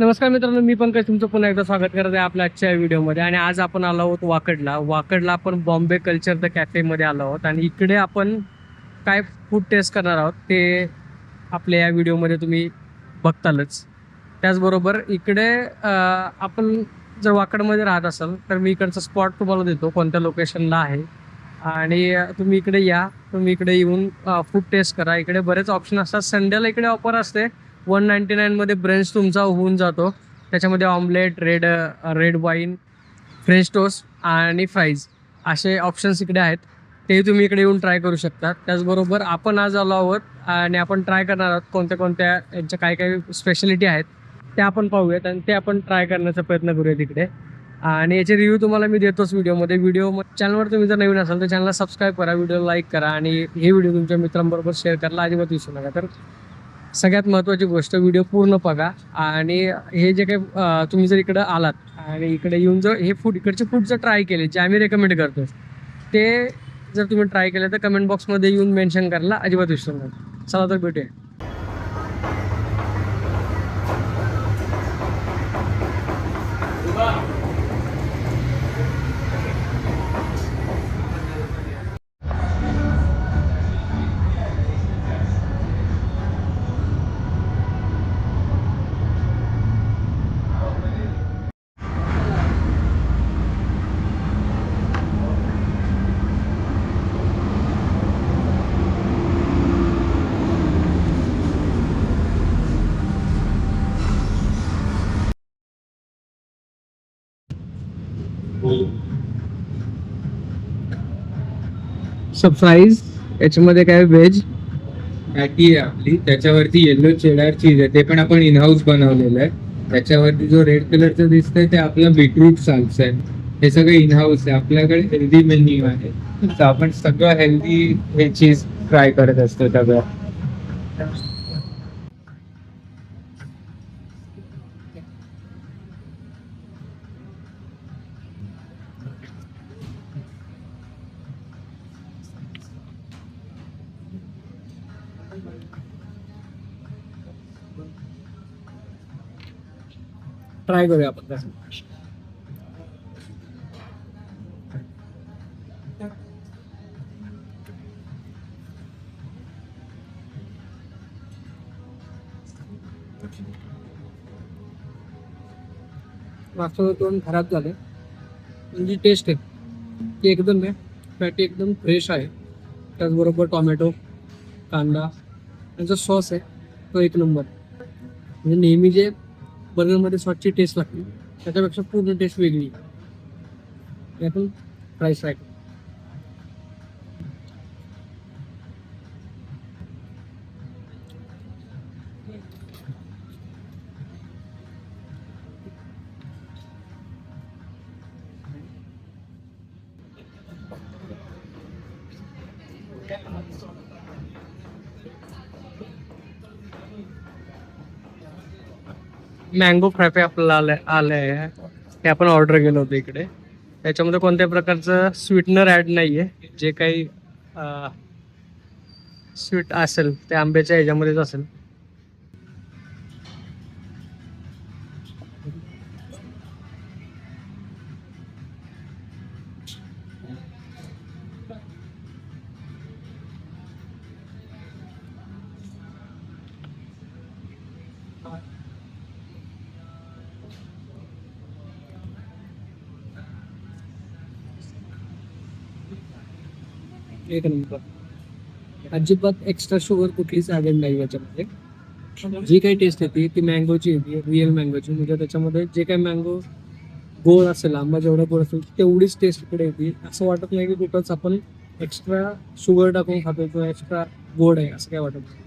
नमस्कार मित्रांनो मी पंकज. तुमचं पुन्हा एकदा स्वागत करत आहे आपल्या आजच्या व्हिडिओमध्ये. आणि आज आपण आलो आहोत वाकडला. वाकडला आपण बॉम्बे कल्चर द कॅफेमध्ये आलो आहोत. आणि इकडे आपण काय फूड टेस्ट करणार आहोत ते आपल्या या व्हिडिओमध्ये तुम्ही बघतालच. त्याचबरोबर इकडे आपण जर वाकडमध्ये राहत असाल तर मी इकडचा स्पॉट तुम्हाला देतो कोणत्या लोकेशनला आहे. आणि तुम्ही इकडे या. तुम्ही इकडे येऊन फूड टेस्ट करा. इकडे बरेच ऑप्शन असतात. संडेला इकडे ऑफर असते. वन नाईन्टी नाईनमध्ये ब्रेंच तुमचा होऊन जातो. त्याच्यामध्ये omelette red red wine French toast आणि फ्राईज असे ऑप्शन्स इकडे आहेत. ते तुम्ही इकडे येऊन ट्राय करू शकता. त्याचबरोबर आपण आज आलो आहोत आणि आपण ट्राय करणार आहोत कोणत्या कोणत्या यांच्या काय काय स्पेशालिटी आहेत त्या आपण पाहूयात आणि ते आपण ट्राय करण्याचा प्रयत्न करूयात इकडे. आणि याचे रिव्ह्यू तुम्हाला मी देतोच व्हिडिओमध्ये व्हिडिओ चॅनलवर तुम्ही जर नवीन असाल तर चॅनलला सबस्क्राईब करा व्हिडिओ लाईक करा आणि हे व्हिडिओ तुमच्या मित्रांबरोबर शेअर करायला अजिबात विसरू नका. तर सगळ्यात महत्त्वाची गोष्ट व्हिडिओ पूर्ण बघा. आणि हे जे काही तुम्ही जर इकडं आलात आणि इकडे येऊन जर हे फूड इकडचे फूड जर ट्राय केले जे आम्ही रेकमेंड करतो ते जर तुम्ही ट्राय केलं तर कमेंट बॉक्समध्ये येऊन मेन्शन करायला अजिबात विसरू नका. चला तर भेटूया. सब फ्राईज याच्यामध्ये काय व्हेज पॅटी आहे आपली. त्याच्यावरती येल्लो चेडार चीज आहे. ते पण आपण इनहाऊस बनवलेलं आहे. त्याच्यावरती जो रेड कलरचं दिसतंय ते आपलं बीटरूट साल्स आहे. हे सगळं इनहाऊस आहे. आपल्याकडे हेल्दी मेन्यू आहे. तर आपण सगळं हेल्दी हे चीज ट्राय करत असतो सगळं. ट्राय करूया आपण त्यासाठी मागचं तोंड खराब झाले. म्हणजे जी टेस्ट आहे. ती एकदम आहे. फॅटी एकदम फ्रेश आहे. त्याचबरोबर टॉमॅटो कांदा यांचा सॉस आहे. तो एक नंबर म्हणजे नेहमी जे बर्गरमध्ये सॉसची टेस्ट लागते. त्याच्यापेक्षा पूर्ण टेस्ट वेगळी. यातून प्राईस आहे मँगो फ्रॅफे आपल्याला आले आले आहे. हे आपण ऑर्डर केलं होतं इकडे. त्याच्यामध्ये कोणत्या प्रकारचं स्वीटनर ॲड नाही आहे जे काही स्वीट असेल ते आंब्याच्या ह्याच्यामध्येच असेल. एक नंबर. अजिबात एक्स्ट्रा शुगर कुठलीच ॲडेड नाही याच्यामध्ये. जी काही टेस्ट येते ती मँगोची येते रिअल मँगोची म्हणजे त्याच्यामध्ये जे काही मँगो गोड असेल आंबा जेवढा गोड असेल तेवढीच टेस्ट इकडे येते. असं वाटत नाही की कुठंच आपण एक्स्ट्रा शुगर टाकून खातो किंवा एक्स्ट्रा गोड आहे असं काय वाटत नाही.